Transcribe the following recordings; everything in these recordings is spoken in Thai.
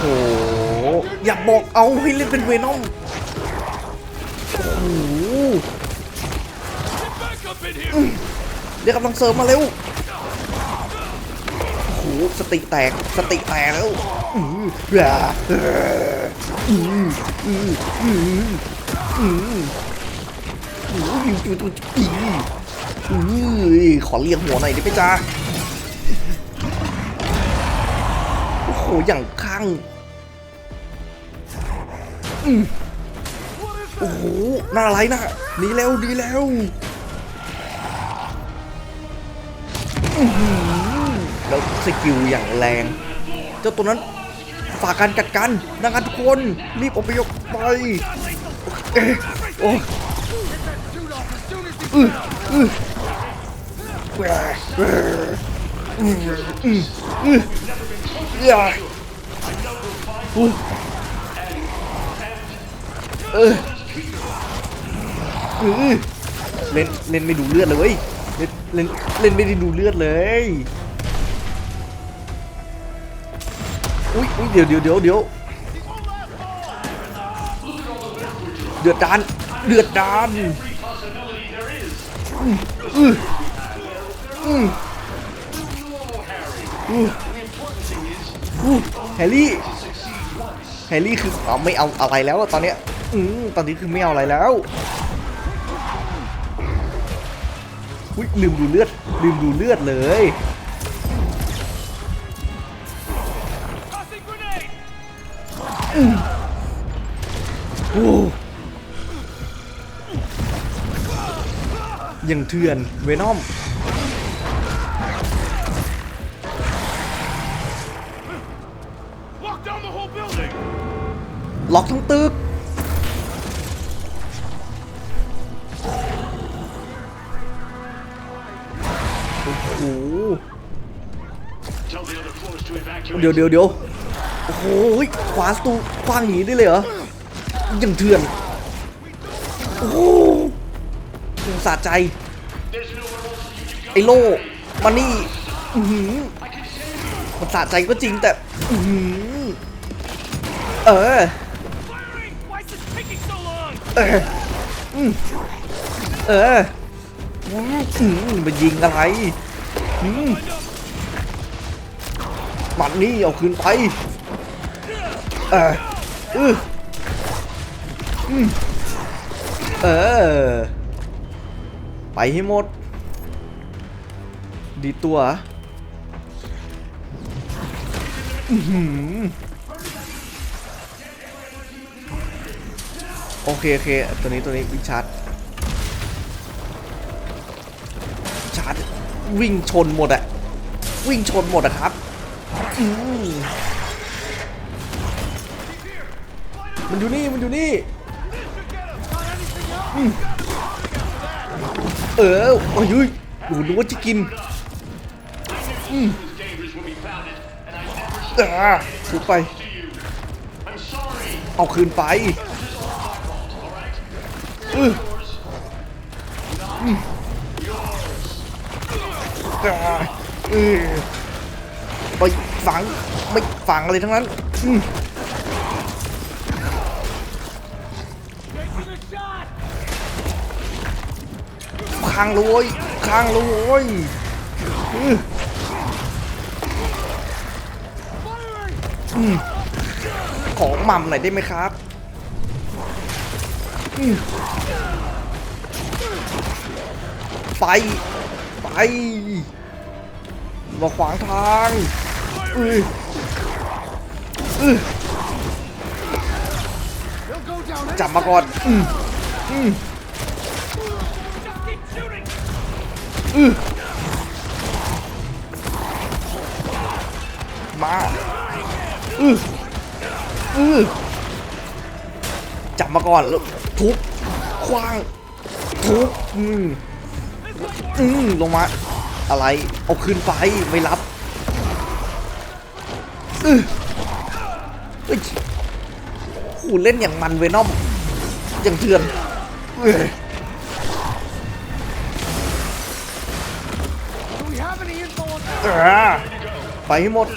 โห อย่าบอกเอาให้เล่นเป็นเวนอมโอ้โหเรียกกำลังเสริมมาเร็วโอ้โหสติแตก สติแตกแล้วอืออ่าอืออืออืออืออือยิงตัวตัวอีอือขอเลียงหัวหน่อยได้ไหมจ๊ะโอ้โหอย่างข้างอืม โอ้โหน่าไรนะหนีแล้วดีแล้วแล้วสกิลอย่างแรง เจ้าตัวนั้นฝากการกัดกันนะครับทุกคนรีบอพยพไปเอ๊ะโอ้อืออืออืออืออืออือ เอออือเล่นเล่นไม่ดูเลือดเลยเว้ยเล่นเล่นเล่นไม่ได้ดูเลือดเลยอุ้ยอุ้ยเดี๋ยวเดี๋ยวเดี๋ยวเดี๋ยวเดือดดานเดือดดานอืมอืมอืออืมแฮร์รี่แฮร์รี่คือเอาไม่เอาอะไรแล้วตอนเนี้ย อืมตอนนี้คือไม่เอาอะไรแล้วอุ้ยลืมดูเลือดลืมดูเลือดเลยโอ้ยังเถื่อนเวนอมล็อกทั้งตึก เดี๋ยวเดี๋ยวเดี๋ยวโอ้โหขวาสตูคว้างหนีได้เลยเหรอยังเถื่อนโอ้โหสะใจ ไอ้โล่มานี่มันสะใจก็จริงแต่เออเอออืมเออมันยิงอะไรอืม มันนี่เอาคืนไปเอออืออืมเออ ไปให้หมด ดีตัวโอเค โอเค ตัวนี้ตัวนี้วิ่งชาร์จชาร์จวิ่งชนหมดอะวิ่งชนหมดอะครับ มันอยู่นี่ มันอยู่นี่ เออ โอ้ยดูนึกว่าจะกินอาถูกไป เอาคืนไปอืออือ ไปฝังไม่ฝังอะไรทั้งนั้นอืมค้างเลยเว้ยค้างเลยเว้ยออของหม่ำหน่อยได้ไหมครับไป ไป มาขวางทาง อื้ออื้อจับมาก่อนอืมอืมอือมาอืออือจับมาก่อนแล้วทุบคว้างทุบอืมอืมลงมา อะไร เอาคืนไป ไม่รับ อือเฮ้ยโหเล่นอย่างมันเวนอมอย่างเถื่อนเอ้ยไปให้หมด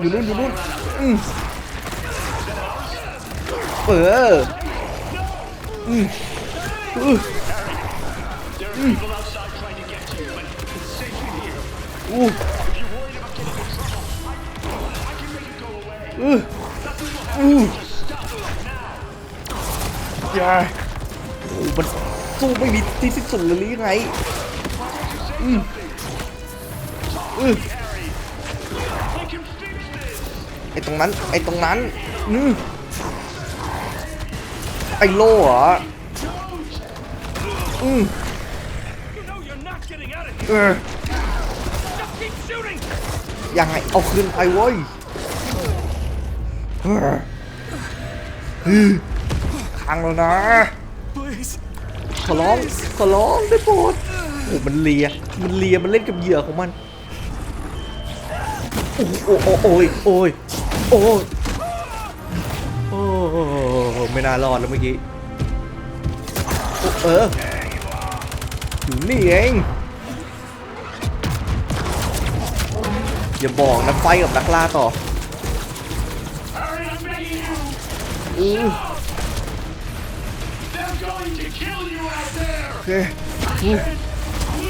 อยู่นู่นอยู่นู่นอืมเอออืมอือ There are ย่าโอ้มันสู้ไม่มีที่สิ้นสุดเลยหรือไงอืมอือไอตรงนั้น ไอตรงนั้นนึไอโล่เหรอ อืมเออยังไง เอาคืนไปเว้ย พังแล้วนะ Please. ขอร้องขอร้องได้โปรดโอ้มันเลียมันเลียมันเล่นกับเหยื่อของมันโอ้โหโอ้โหโอ้ยโอ้ยโอ้ยโอ้ไม่น่ารอดแล้วเมื่อกี้โอ้เอออยู่นี่เองอย่าบอกนะไฟกับนักล่าต่อ อือโอเคอือ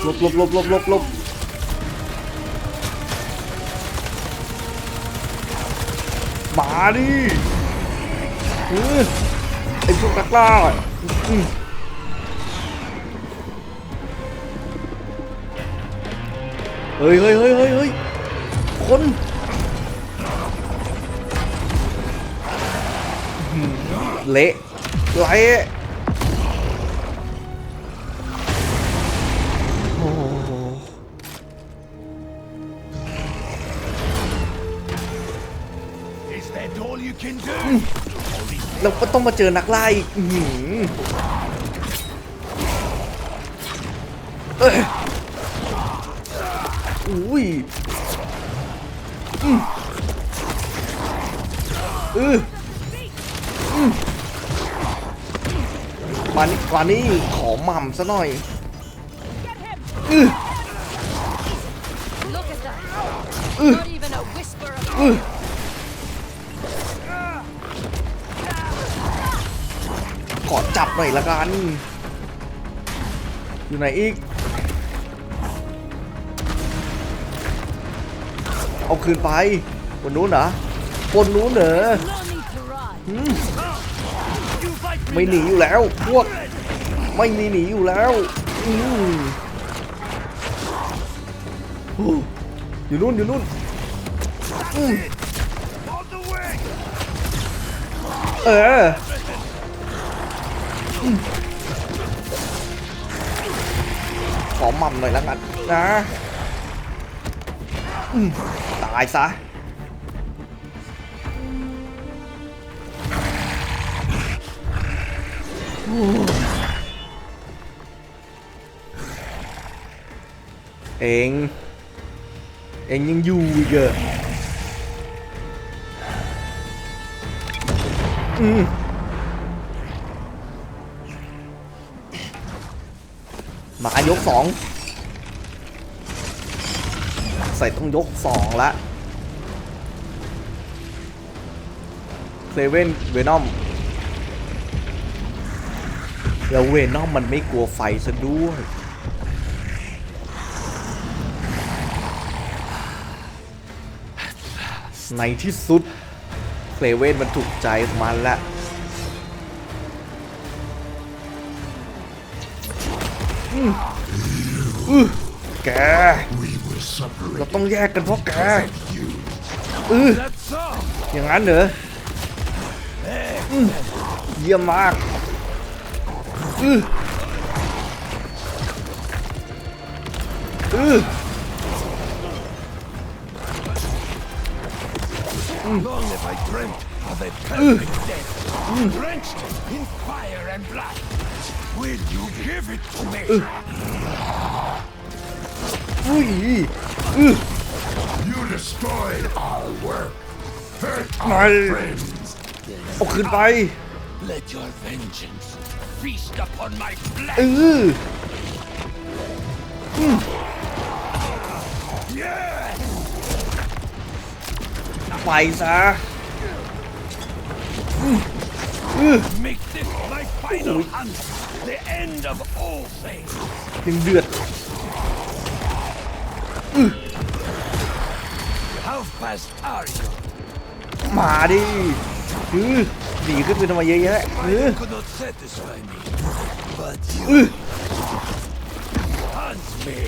หลบหลบหลบหลบหลบหลบมาดิอือไอ้พวกนักล่าอือเฮ้ยเฮ้ยเฮ้ยเฮ้ยเฮ้ยคน เละเละโอ้โห Is that all you can do? แล้วก็ต้องมาเจอนักล่าอีกอื้อหือเอ้ยอุ้ยอืมเอออื มมานี่มานี่ขอหม่ำซะหน่อยอือ Look at that. Ugh. Not even a whisper of อื้อขอจับหน่อยละกัน อยู่ไหนอีก เอาคืนไปบนนู้นเหรอบนนู้นเหรอ ไม่หนีอยู่แล้ว พวก ไม่มีหนีอยู่แล้วอืมโอ้อยู่นู่นอยู่นู่นอืมเออขอหม่ำหน่อยแล้วกันนะตายซะ เองเองยังอยู่อีกเหรออืมหมายกสองใส่ต้องยกสองละเซเว่นเวนอม แล้วเวนอมมันไม่กลัวไฟซะด้วย ในที่สุดเซเวนมันถูกใจมันละอืมอแก เราต้องแยกกันเพราะแกอืออย่างนั้นเหรออืมเยี่ยมมาก อืออือ Long have I dreamt of a perfect death, drenched in fire and blood. Will you give it to me? อุ้ยอือ You destroyed our work. Hurt ไหน our friends. เอาคืนไป Let your vengeance feast upon my เอ flesh. อ Yes! ไฟซะ Make this my final hunt, the end of all things. ยังเดือด How fast are you? มาดิอือหนีขึ้นไปทำไมเยอะแยะเออ Fire could not satisfy me, but you hunt me.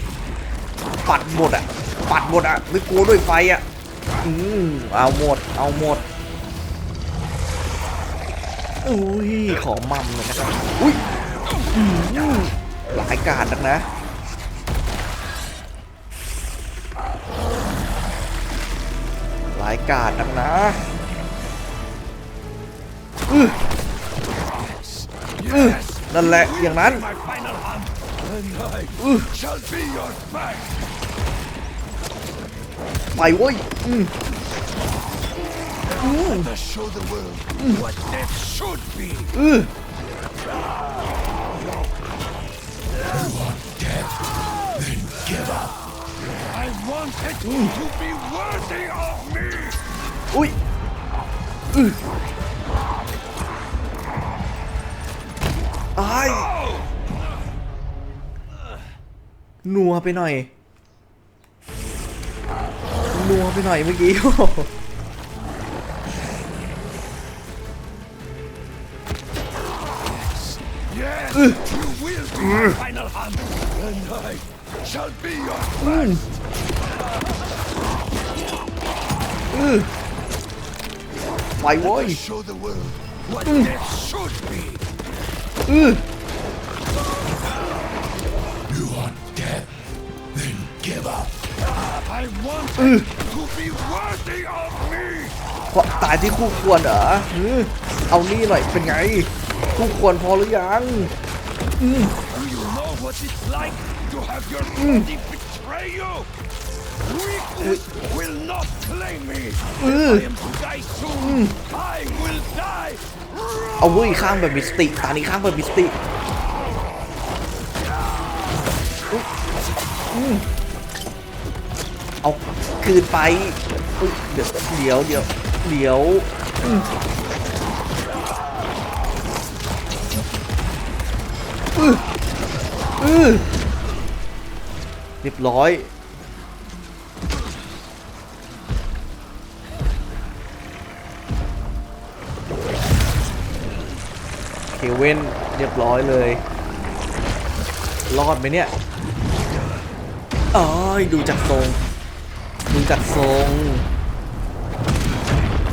ปัดหมดอะ ปัดหมดอะไม่กลัวด้วยไฟอะ อืมเอาหมด เอาหมด อุ้ย ขอมั่มเลยนะครับ อุ้ยหลายการนักนะายการนักนะ Yes, นั่นแหละอย่างนั้น my final hunt, and I shall be your back. ไปเว้ยอืม To show the world what death should be. อือ I want it to be worthy of me. อุ้ยอืออายนัวไปหน่อย นัวไปหน่อยเมื่อกี้ Yes, you will be my final hunt, and I shall be your last. ไปเว้ย To show the world what death should be. อือ You want death? Then give up. I want it to be worthy of me. เพราะตายที่คู่ควรเหรออือเอานี่หน่อยเป็นไง คู่ควรพอหรือยัง Do you know what it's like to have your body betray you? Weakness will not claim me. If I am to die soon, I will die. เอาเว้ยข้างแบบมิสติตานี้ข้างแบบมิสติอุ๊ยอืมเอาคืนไปอุ๊ยเดี๋ยวเดี๋ยวเดี๋ยวเดี๋ยวอืมอื้ออื้อ เรียบร้อยเคเว่นเรียบร้อยเลย รอดไหมเนี่ยอ้ยดูจากทรง ดูจากทรง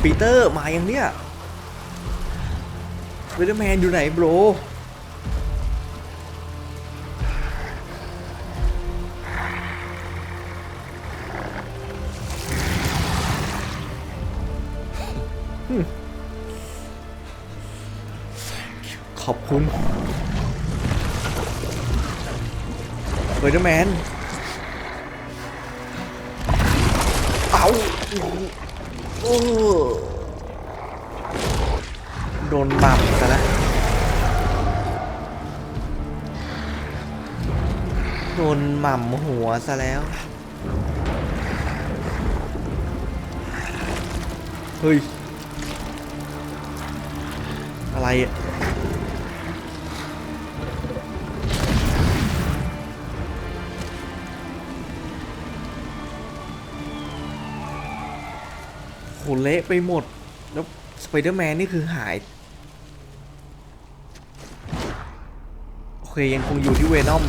ปีเตอร์มายังเนี่ยสไปเดอร์แมนอยู่ไหนโบร คุณสไปเดอร์แมนเอาโอ้โดนบัมซะแล้วโดนหม่ำหัวซะแล้ว เฮ้ย อะไรอะ หเละไปหมด แล้วสไปเดอร์แมนนี่คือหาย โอเค ยังคงอยู่ที่เวนอม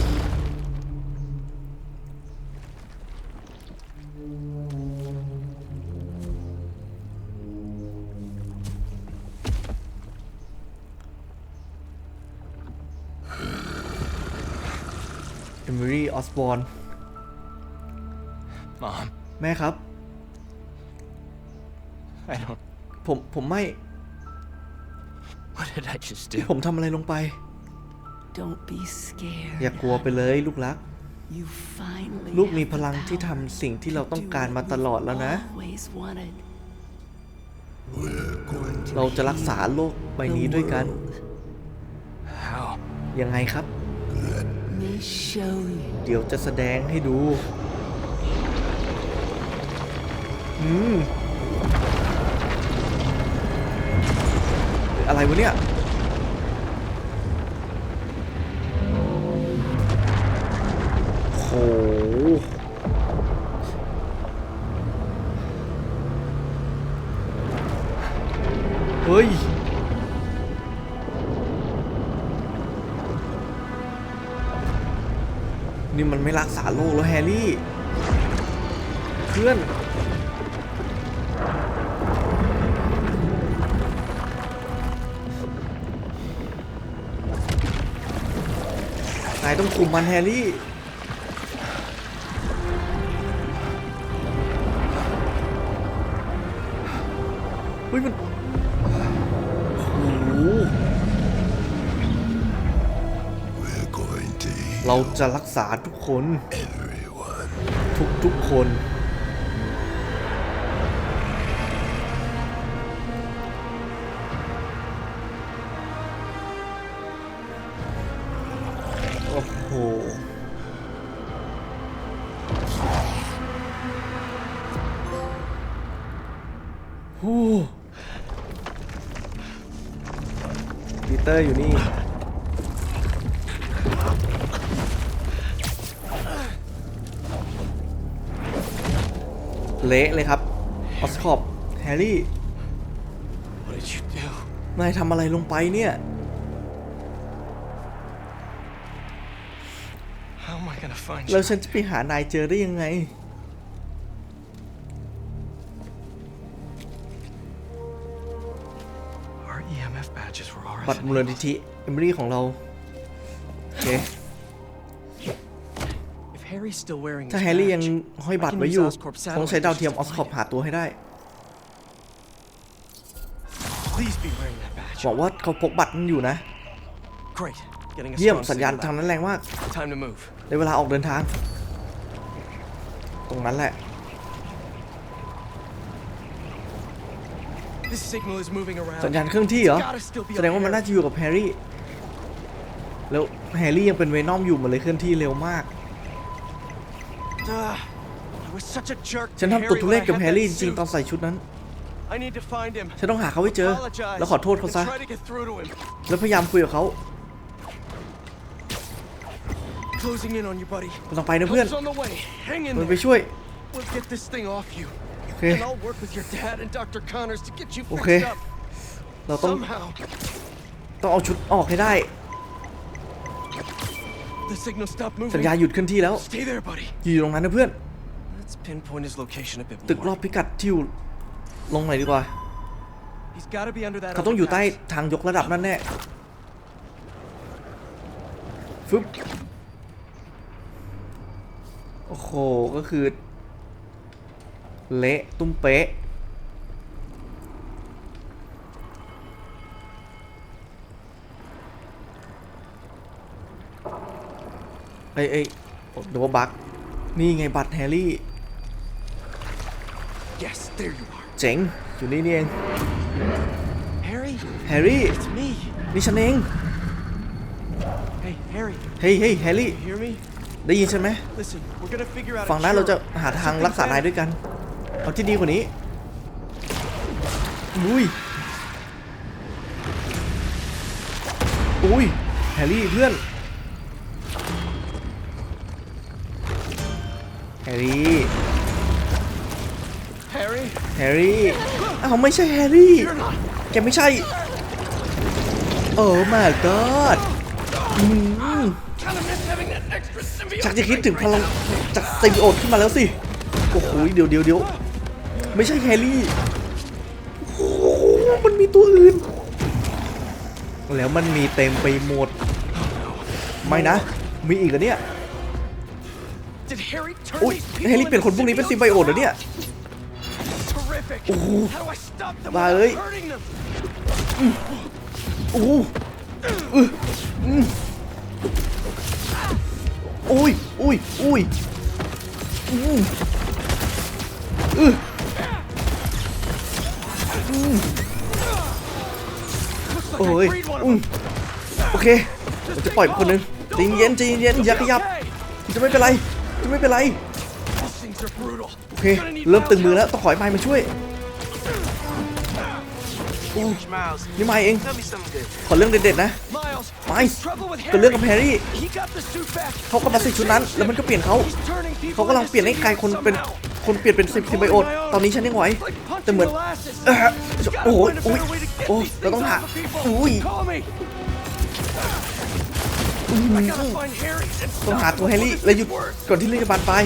เอมิลี่ออสบอร์น Mom, แม่ครับ I don't. ผมผมไม่ What did I just ที่ do? ผมทำอะไรลงไป Don't be scared. อย่ากลัวไปเลยลูกรัก You finally ลูกมี have พ the ลังที่ power ทำสิ่งที่เรา to ต้อง do การมา what ตลอด you've แล้วนะ always wanted. เราจะรักษาโลกใบนี้ด้วยกัน How? ยังไงครับ Let me show you. เดี๋ยวจะแสดงให้ดู อืม อะไรวะเนี่ยโหเฮ้ยนี่มันไม่รักษาโรคแล้วแฮร์รี่ เพื่อน ต้องคุมมันแฮร์รี่ เฮ้ยมันโอ้โหเราจะรักษาทุกคน everyone. ทุกทุกคน อร์อยู่นี่ เละเลยครับ ออสคอปแฮร์รี่ What did you do? นายทำอะไรลงไปเนี่ย How am I gonna find แล้ว you? ฉันจะไปหานายเจอได้ยังไง บัตรมูลนิธิเอมิลี่ของเราโอเคถ้าแฮร์รี่ยังห้อยบัตรไว้อยู่คงใช้ดาวเทียมออสคอปหาตัวให้ได้บอกว่าเขาพกบัตรอยู่นะ เยี่ยมสัญญาณทางนั้นแรงมากได้เวลาออกเดินทาง ตรงนั้นแหละ This signal is moving around. สัญญาณเครื่องที่เหรอ Gotta still be แสดงว่ามันน่าจะอยู่กับแฮร์รี่ แล้วแฮร์รี่ยังเป็นเวนอมอยู่มันเลยเคลื่อนที่เร็วมาก Duh. I was such a jerk ฉัน to ทำตัว Harry ทุ when เร I ศกับ had แฮ that ร์รี่จริง suit. ๆตอนใส่ชุดนั้น I need to find him. ฉันต้องหาเขาให้เจอ Apologize แล้วขอโทษเขา and ซะ try to get through to him. แล้วพยายามคุยกับเขา Closing in on you, buddy. กำลังไปนะเพื่อน Help's on the way. Hang in มันไป there. ช่วย We'll get this thing off you. โอเค And I'll work with your dad and Dr. Connors to get you fixed Okay. up เราต้อง somehow. ต้องเอาชุดออกให้ได้ The signal stopped สัญ moving. ญาณหยุดเคลื่อนที่แล้ว Stay there, buddy. อยู่ตรงนั้นนะเพื่อน Let's pinpoint his location a bit ตึกรอบ more. พิกัดที่อยู่ลงไหนอยดีกว่า He's got to be under that เขาต้องอยู่ใต้ overpass. ทางยกระดับนั่นแน่ฟึบ โอ้โห ก็คือ เละตุ้มเป๊ะ เอ้ยเอ้ยเดี๋ยวว่าบัก นี่ไงบัตรแฮร์รี่ Yes, there you are. เจ๋ง อยู่นี่นี่เอง Harry, แฮร์รี่ it's me. นี่ฉันเอง Hey, Harry, เฮ้ยเฮ้ยแฮร์รี่ you hear me? ได้ยินใช่ไหม Listen, we're gonna figure out. ฝั่ง a นั้นเราจะ cure. หาทางรักษานายด้วยกัน เอาที่ดีกว่านี้อุ้ยอุ้ยแฮร์รี่เพื่อนแฮร์รี่ Harry, แฮร์รี่อ้าวไม่ใช่แฮร์รี่ you're not. แกไม่ใช่โอ้ my god อืม Kind of miss having that extra symbiote. ชักจะคิดถึงพลังจากไซบิโอตขึ้นมาแล้วสิโอ้โหเดี๋ยวเดี๋ยวเดี๋ยว ไม่ใช่แฮร์รี่โอ้โหมันมีตัวอื่น แล้วมันมีเต็มไปหมด ไม่นะ มีอีกเหรอเนี่ย Did Harry turn อุ้ย these people แฮร์รี่เปลี่ยนคนพวกนี้เป็นซิมไบโอตเหรอเนี่ย Terrific. Ooh. How do I stop them Bà without ơi. hurting them? โอ้โหอื้ออืมอุ้ยอุ้ยอุ้ยอืมอืออืม Looks like โอ้ยอืมโอเคเราจะปล่อยคนหนึ่งใจเย็นใจเย็นอย่าขยับจะไม่เป็นไรจะไม่เป็นไรโอเคเริ่มตึงมือแล้วต้องขอให้ไม้มาช่วยนี่มาเองขอเรื่องเด็ดๆนะไม่ trouble with เกิดเรื่องกับแฮร์รี่เขาก็มาใส่ชุดนั้นแล้วมันก็เปลี่ยนเขาเขากำลังเปลี่ยนให้กลายคนเป็น คนเปลี่ยนเป็นซิซิไบโอตตอนนี้ฉันยังไหว Like แต่ punching เหมือน molasses. เอ่อ You gotta โอ้โห find a อุ้ย better way to get โอ้ these เราต้อง things หา off of people. อุ้ย Call me. I gotta find Harry and ต้อง stop หา him ตัวแฮร์รี่ before และ this หยุด gets worse. ก่อนที่เรื่องจะบานปลาย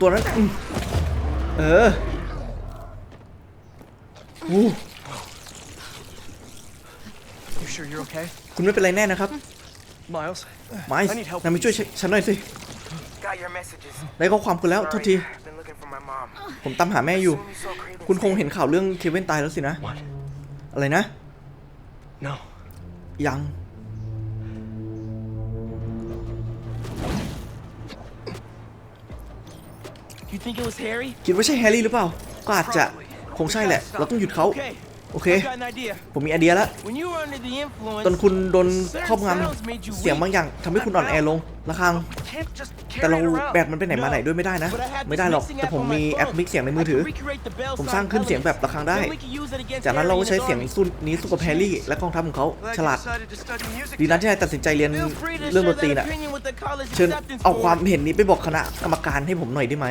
ตัวนั้นอืมเอออู้ You sure you're okay? คุณไม่เป็นไรแน่นะครับ Miles, ไมค์ I need help. นายมาช่วยฉันหน่อยสิ Got your messages. ได้ข้อความคุณแล้วโทษที Sorry, I've been looking for my mom. ผมตามหาแม่อยู่ Soon we saw Craven's คุณคง face. เห็นข่าวเรื่องเควินตายแล้วสินะอะไรนะ No. ยัง You think it was Harry? คิดว่าใช่แฮร์รี่หรือเปล่า ก็อาจจะ คงใช่แหละ เราต้องหยุดเขา Okay. โอเค I've got an idea. ผมมีไอเดียแล้ว When you were under the influence, ตอนคุณโดน certain ครอบง sounds made you ำเสียง weak. บางอย่างทำให้คุณอ่อนแอลง ระคัง Can't just แต่ carry เรา it around. แบกมันไปไหนมาไหนด้วยไม่ได้นะ But I had ไม่ได้หรอก this mixing แต่ผม app on มี my แอป phone. มิกเสียงในมือ I ถือ could recreate the bell ผมสร้าง sound ขึ้นเสียงแบบระฆังได้ elements. Then we could use it against จากนั้นเรา Harry ก็ and ใช้ his เสียง army. สู้นี้สู้กับแฮร์รี่ และกองทัพของเขา Glad ฉลาด you decided to study music. ดีนะที่นายตัดสินใจเรียน Feel free to เรื่องด share นตรี that น่ะ opinion with the college เชิญ acceptance เอาความ board. เห็นนี้ไปบอกคณะกรรมการให้ผมหน่อยได้ไหม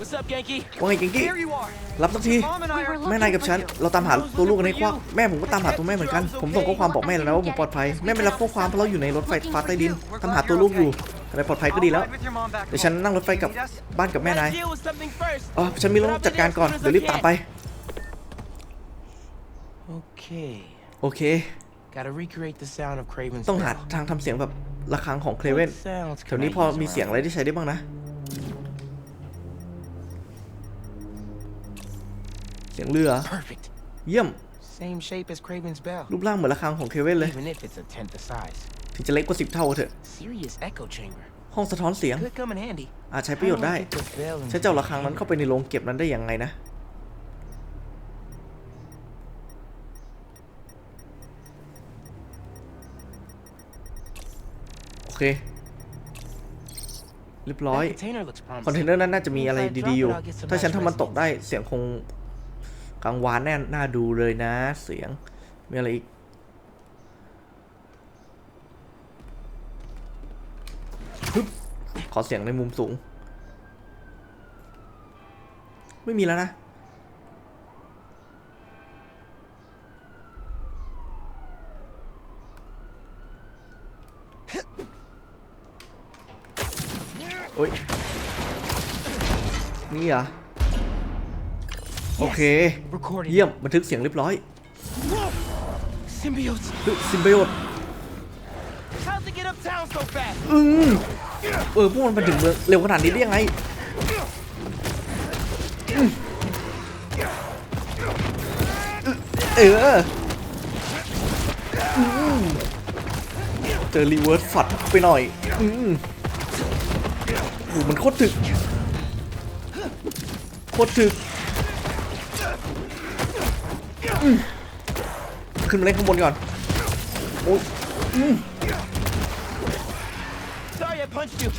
What's up, Genki? ว่าไงเก่งกี้ Here you are. รับสักที Mom and I are แม่นายกับฉัน เราตามหาตัวลูกกันให้ควัก แม่ผมก็ตามหาตัวแม่เหมือนกัน ผมส่งข้อความบอกแม่แล้วนะว่าผมปลอดภัย แม่ไม่รับข้อความเพราะเราอยู่ในรถไฟฟ้าใต้ดินตามหาตัวลูกอยู่อะไรปลอดภัยก็ดีแล้ว I'll ride with your mom back เดี๋ยวฉัน home. นั่งรถไฟกลับ Need us? บ้านกับแม่นาย Gotta deal with something first. อ๋อฉันมีเรื่องต้องจัดการก่อน เดี๋ยวรีบตามไป Okay. โอเค Gotta recreate the sound of Craven's ต้องหา bell. ทางทำเสียงแบบระฆังของเคลเว่น What sounds แถวนี้ can พ I อ use มีเสียง around อะไรที่ใช้ได้บ้างนะ เสียงเรือ Perfect. เยี่ยม Same shape as Craven's bell. รูปร่างเหมือนระฆังของเคลเว่นเลย Even if it's a tenth the size. ถึงจะเล็กกว่าสิบเท่าก็เถอะ Serious echo chamber. ห้องสะท้อนเสียง Could come in handy. อาจใช้ประโยชน์ได้ How do I get the bell in ใช้เจ้าระฆังนั้นเข้าไปในโรงเก็บนั้นได้ยังไงนะ โอเค เรียบร้อย That container looks คอนเทน promising. เนอร์นั้นน่าจะมีอะไรดีๆอยู่ ถ้าฉันทำมันตกได้เสียงคงกังวานแน่น่าดูเลยนะ เสียง มีอะไรอีก ฮึบ ขอเสียงในมุมสูง ไม่มีแล้วนะ โอ้ย นี่เหรอะโอเค Recording. เยี่ยม บันทึกเสียงเรียบร้อย Symbiotes. ซิมเบโอด How'd they get uptown so fast? อืม เออพวกมันมาถึงเมืองเร็วขนาดนี้ได้ยังไงเออเจอรีเวิร์สฝัดไปหน่อยอืมโหมันโคตรถึกโคตรถึกขึ้นมาเล่นข้างบนก่อนโอ้ย Sorry I punched you.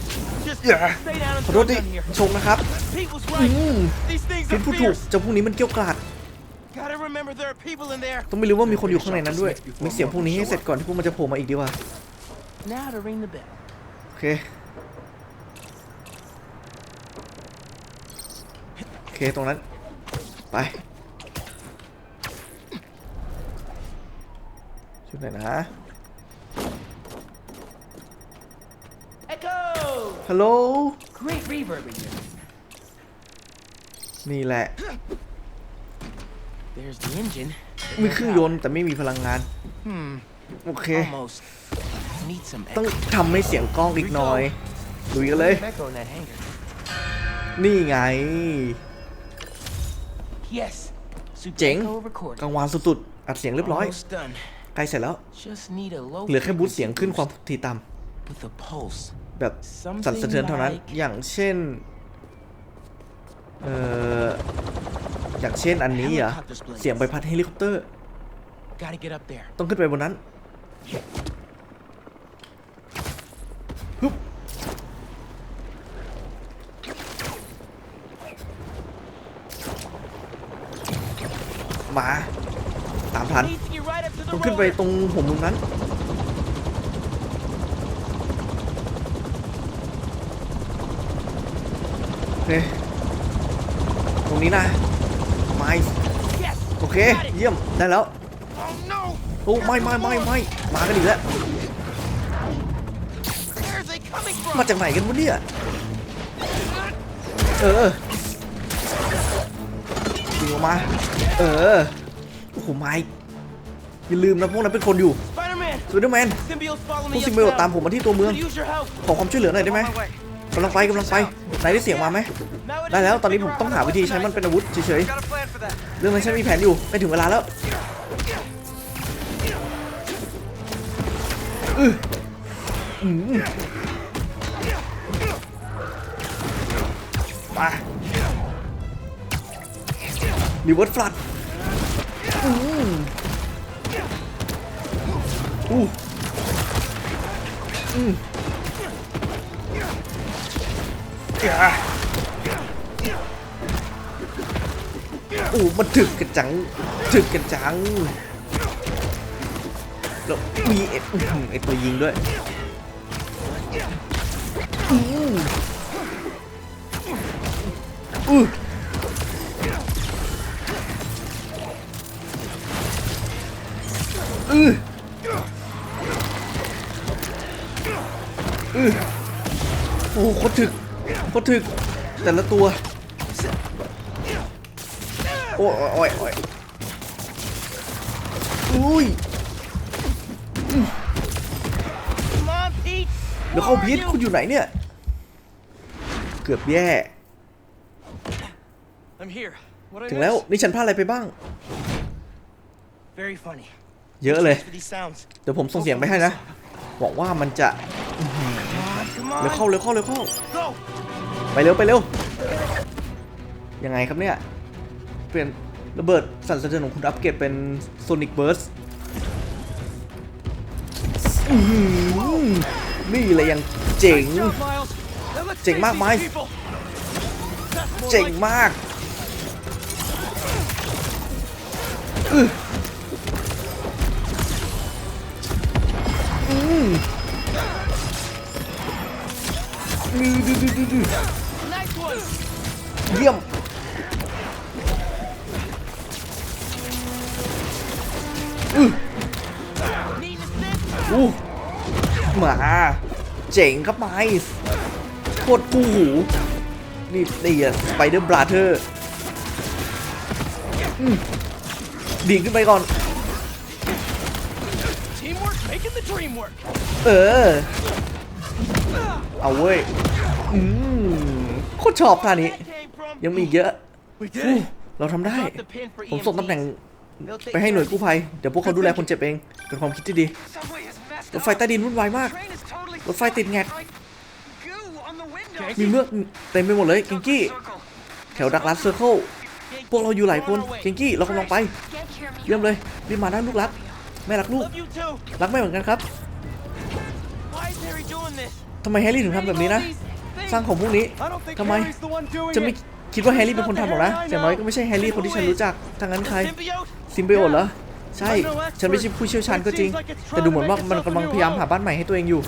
Just Yeah. stay down ขอโท until ษ I'm ดิ done here. ชงนะครับ Pete was อื right. ม These things พิ are ษพูดถูก fierce. เจ้าพวกนี้มันเกี้ยวกราด Gotta remember there are people in there. ต้องไม่รู้ว่ามีคนอยู่ข้างในนั้นด้วยมีเสียงพวกนี้ให้เสร็จก่อนที่พวกมันจะโผล่มาอีกดีกว่า Now to ring the bell. โอเคโอเคตรงนั้นไปชุดไหนนะ Echo! ฮัลโหล Great reverb in here. นี่แหละ There's the engine. มีเครื่องยนต์แต่ไม่มีพลังงาน Hmm. โอเค Almost. Need some ต้อง echo. ทำให้เสียงกล้องอีกหน่อยลุยกันเลย Echo in that hangar. นี่ไง Yes. Super เจ๋ง echo recording. กังวานสุดๆ อัดเสียงเรียบร้อย Almost done. ใกล้เสร็จแล้ว Just need a low เหลือแค่บูสต์เสียง frequency ขึ้นความ boost ถี่ต่ with a pulse. ำ แบบสั่นสะเทือนเท่านั้น อย่างเช่น เอ่อ อย่างเช่นอันนี้เหรอ เสียงใบพัดเฮลิคอปเตอร์ ต้องขึ้นไปบนนั้นฮึบมา ตามทัน ต้องขึ้นไปตรงหัวมุมนั้น เคตรงนี้นะไม้ Yes. โอเค เยี่ยมได้แล้ว Oh no! โอ้ไม่ไม่ไม่ไม่มากันอีกแล้ว Where are they coming from? มาจากไหนกันวะเนี่ยเออยิงออกมา เออโอ้โหไม่อย่าลืมนะพวกนั้นเป็นคนอยู่ Spider-Man. สไปเดอร์แมน Symbiote's following พว me กซิมเบล uptown. ตามผมมาที่ตัวเมือง Could use your help. ขอความช่วยเหลือหน่อยได้ไหม On my way. กำลังไปกำลังไปนายได้เสียงมาไหมได้แล้วตอนนี้ผมต้องหาวิธีใช้มันเป็นอาวุธเฉยๆเรื่องนั้นฉันมีแผนอยู่ไปถึงเวลาแล้วอือมารีเวิร์สฟลัดอืมอู้อืมอ่ อ้มันถึกกันจัง ถึกกันจัง แล้วมีเอ็ดอื้อหือไอตัวยิงด้วยอืมอืออืออือโอ้โคตรถึก ถึกแต่ละตัวโอ้ยโอ้ยโอ้ยอุ้ยเดี๋ยวเข้าพีทคุณอยู่ไหนเนี่ย เกือบแย่ ถึงแล้ว นี่ฉันพลาดอะไรไปบ้าง เยอะเลย เดี๋ยวผมส่งเสียงไปให้นะหวังว่ามันจะเร็วเข้าเร็วเข้าเร็วเข้า ไปเร็วไปเร็ว ยังไงครับเนี่ย เปลี่ยนระเบิดสั่นสะเทือนของคุณอัปเกรดเป็นโซนิกเบิร์สนี่เลยยังเจ๋ง Nice job, Miles. Now let's Chỉnh save mắc these mày. people. That's more เจ๋งมากอื้ออืม เยี่ยม Need assist. อู้หมา เจ๋งครับไมส์โคตรคู่หู นี่นี่อะสไปเดอร์บราเธอร์ดีดขึ้นไปก่อน Teamwork making the dream work. เออ เอาเว้ย อืมโคตรชอบท่านี้ That came from. ยังมีอีกเยอะ We อู้เราทำได้ Drop the pin for ผมส่งตำแหน่ง They'll take ไปให้หน่วย care of กู้ภัย เดี๋ยวพวกเขาดูแลคนเจ็บเองเป็นความคิดที่ดี Subway is messed รถ up. ไฟใต้ดินวุ่นวายมาก Train is totally รถไฟติดแงก like goo on the window. มีเมือกเต็มไปหมดเลยกิงกี้ Circle. แถวดักลัสเซอร์เคิลพวกเราอยู่หลายคนกิงกี้เรากำลังไป Get here, me. เยี่ยมเลยรีบมานะลูกรัก แม่รักลูก Love you too. รักแม่เหมือนกันครับ Why is Harry doing this? ทำไมแฮร์รี่ถึงทำแบบนี้นะ สร้างของพวกนี้ I don't think ทำไม Harry's the one doing จะไม่ it. คิดว่าแฮร์รี่เป็นคนทำหรอกนะอย่างน้อยก็ไม่ใช่แฮร์รี่คนที่ฉันรู้จักทางนั้นใครซิมไบโอเหรอใช่ ฉันไม่ใช่ผู้เชี่ยวชาญก็จริง แต่ดูเหมือนว่ามันกำลังพยายามหาบ้านใหม่ให้ตัวเองอยู่